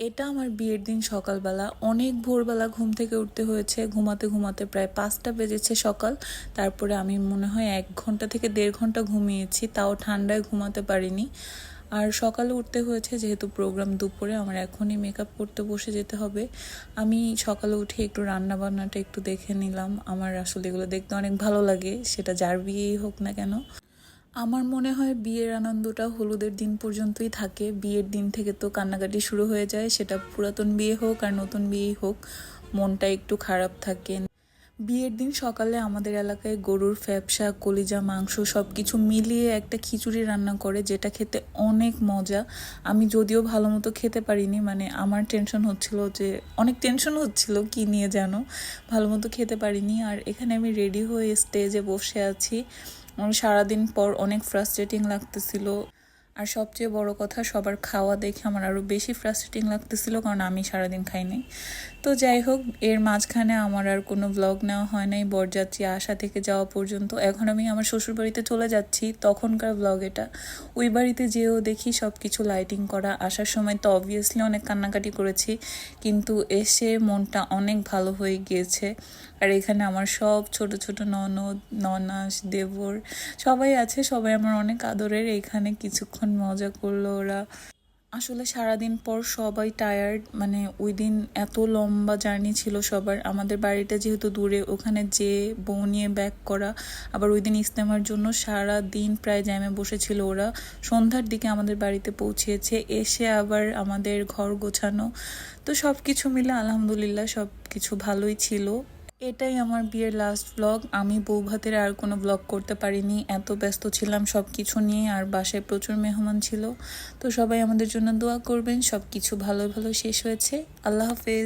এটা আমার বিয়ের দিন সকালবেলা। অনেক ভোরবেলা ঘুম থেকে উঠতে হয়েছে। ঘুমাতে ঘুমাতে প্রায় পাঁচটা বেজেছে সকাল। তারপরে আমি মনে হয় এক ঘণ্টা থেকে দেড় ঘণ্টা ঘুমিয়েছি। তাও ঠান্ডায় ঘুমাতে পারিনি। আর সকালে উঠতে হয়েছে যেহেতু প্রোগ্রাম দুপুরে, আমার এখনই মেকআপ করতে বসে যেতে হবে। আমি সকালে উঠে একটু রান্না বান্নাটা একটু দেখে নিলাম। আমার আসলে এগুলো দেখতে অনেক ভালো লাগে। সেটা যার বিয়েই হোক না কেন। আমার মনে হয় বিয়ের আনন্দটা হলুদের দিন পর্যন্তই থাকে। বিয়ের দিন থেকে তো কান্নাকাটি শুরু হয়ে যায়, সেটা পুরাতন বিয়ে হোক আর নতুন বিয়েই হোক, মনটা একটু খারাপ থাকে। বিয়ের দিন সকালে আমাদের এলাকায় গরুর ফ্যাপসা, কলিজা, মাংস সব কিছু মিলিয়ে একটা খিচুড়ি রান্না করে, যেটা খেতে অনেক মজা। আমি যদিও ভালো মতো খেতে পারিনি মানে আমার টেনশন হচ্ছিল যে, অনেক টেনশন হচ্ছিল, কি নিয়ে যেন ভালো মতো খেতে পারিনি আর এখানে আমি রেডি হয়ে স্টেজে বসে আছি। সারাদিন পর অনেক ফ্রাস্ট্রেটিং লাগতেছিল। আর সবচেয়ে বড় কথা, সবার খাওয়া দেখে আমার আরও বেশি ফ্রাস্ট্রেটিং লাগতেছিল কারণ আমি সারাদিন খাইনি তো যাই হোক, এর মাঝখানে আমার আর কোনো ব্লগ নেওয়া হয় নাই, বরযাত্রী আসা থেকে যাওয়া পর্যন্ত। এখন আমি আমার শ্বশুরবাড়িতে চলে যাচ্ছি, তখনকার ব্লগ এটা। ওই বাড়িতে যেও দেখি সব কিছু লাইটিং করা। আসার সময় তো অবভিয়াসলি অনেক কান্নাকাটি করেছি, কিন্তু এসে মনটা অনেক ভালো হয়ে গিয়েছে। আর এখানে আমার সব ছোট ছোট ননদ, ননাস, দেবর সবাই আছে, সবাই আমার অনেক আদরের। এখানে কিছুক্ষণ মজা করল ওরা। আসলে সারাদিন পর সবাই টায়ার্ড মানে ওই দিন এত লম্বা জার্নি ছিল সবার। আমাদের বাড়িটা যেহেতু দূরে, ওখানে যে বউ নিয়ে ব্যাক করা। আবার ওই দিন ইস্তেমার জন্য সারা দিন প্রায় জ্যামে বসেছিল ওরা। সন্ধ্যার দিকে আমাদের বাড়িতে পৌঁছেছে, এসে আবার আমাদের ঘর গোছানো। তো সব কিছু মিলে আলহামদুলিল্লাহ সব কিছু ভালোই ছিল। এটাই আমার বিয়ের লাস্ট ব্লগ আমি বউ ভাতের আর কোনো ব্লগ করতে পারিনি। এত ব্যস্ত ছিলাম সব কিছু নিয়ে আর বাসায় প্রচুর মেহমান ছিল। তো সবাই আমাদের জন্য দোয়া করবেন। সব কিছু ভালো ভালো শেষ হয়েছে। আল্লাহ হাফেজ।